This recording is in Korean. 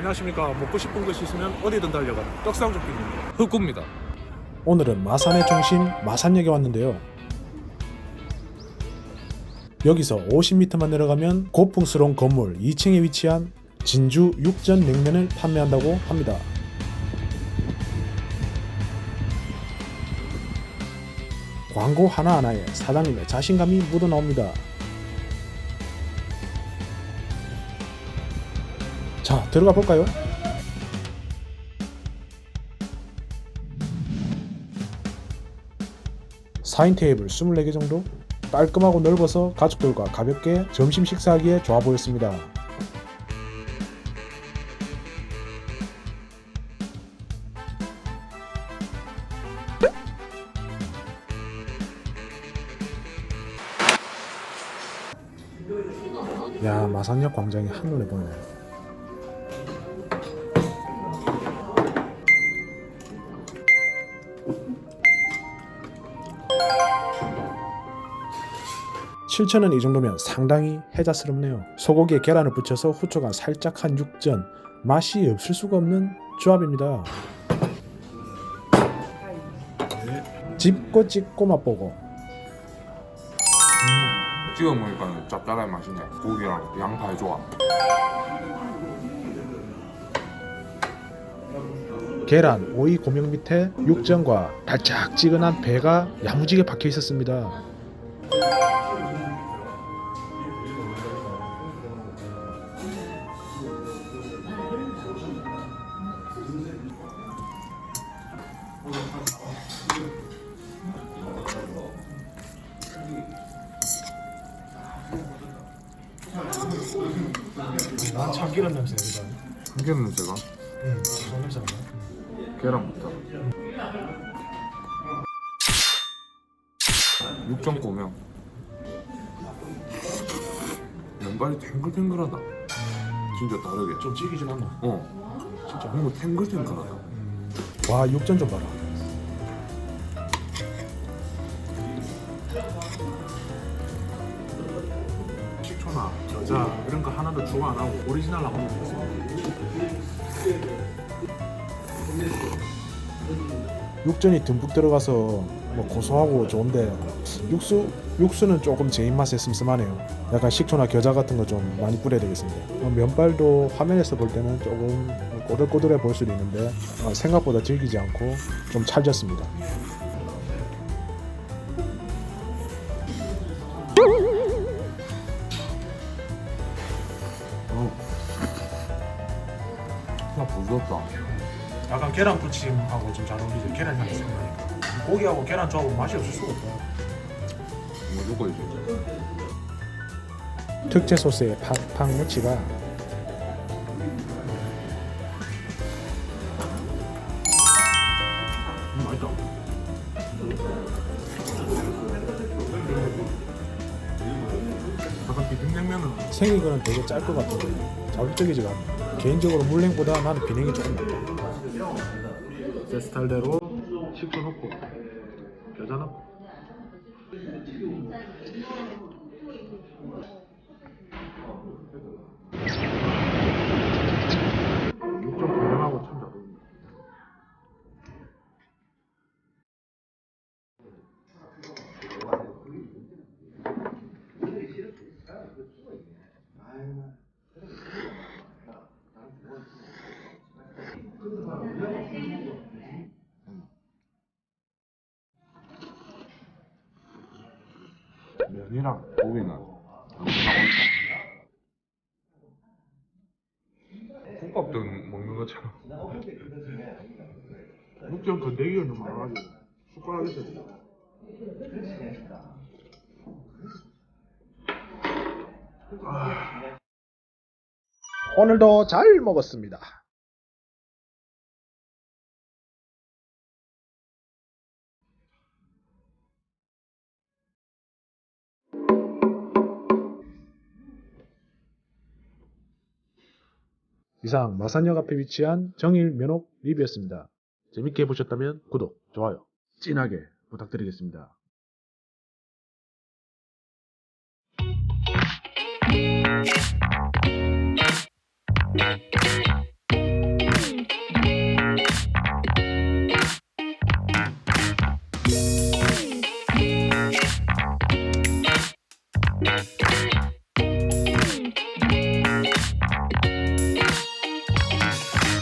안녕하십니까 먹고 싶은 것이 있으면 어디든 달려가는 떡상조끼입니다 흑구입니다 오늘은 마산의 중심 마산역에 왔는데요. 여기서 50m만 내려가면 고풍스러운 건물 2층에 위치한 진주 육전 냉면을 판매한다고 합니다. 광고 하나하나에 사장님의 자신감이 묻어나옵니다. 자, 들어가 볼까요? 사인 테이블 24개 정도? 깔끔하고 넓어서 가족들과 가볍게 점심 식사하기에 좋아 보였습니다. 야 마산역 광장이 한눈에 보네. 칠천원 이 정도면 상당히 해자스럽네요. 소고기에 계란을 붙여서 후추가 살짝 한 육전 맛이 없을 수가 없는 조합입니다. 짚고 찍고 맛보고 찍어 먹으니까 짭짤한 맛이네. 고기랑 양파의 조합. 계란, 오이 고명 밑에 육전과 달짝지근한 배가 야무지게 박혀 있었습니다. 난 참기름 냄새 이거. 한개는 제가 응, 냄새 나. 계란부터. 육전 꼬면 면발이 탱글탱글하다. 진짜 다르게. 좀 질기진 않나? 어, 진짜 뭔가 탱글탱글하다. 와 육전 좀 봐라. 겨자 이런 거 하나도 추가 안 하고 오리지널 나오면 되겠습니다 육전이 듬뿍 들어가서 뭐 고소하고 좋은데 육수 육수는 조금 제 입맛에 슴슴하네요. 약간 식초나 겨자 같은 거 좀 많이 뿌려야 되겠습니다. 어, 면발도 화면에서 볼 때는 조금 꼬들꼬들해 보일 수도 있는데 어, 생각보다 질기지 않고 좀 찰졌습니다. 나 부드럽다. 약간 계란 부침하고 좀 잘 어울리죠 계란 향이 싹 나니까 고기하고 계란 조합은 맛이 없을 수가 없다 무조건 이제. 특제 소스에 팍팍 무치가 생이거는 되게 짤 것 같은데 자극적이지가 않네. 개인적으로 물냉보다 나는 비냉이 조금 낫다. 제 스타일대로 식초 넣고 겨자 넣고 육전 고명하고 참 잘 어울린다 면이랑 고기는. 국밥도 먹는 것처럼. 육전 건더기가 너무 많아가지고 숟가락에서 줘. 오늘도 잘 먹었습니다. 이상 마산역 앞에 위치한 정일 면옥 리뷰였습니다. 재밌게 보셨다면 구독, 좋아요, 진하게 부탁드리겠습니다.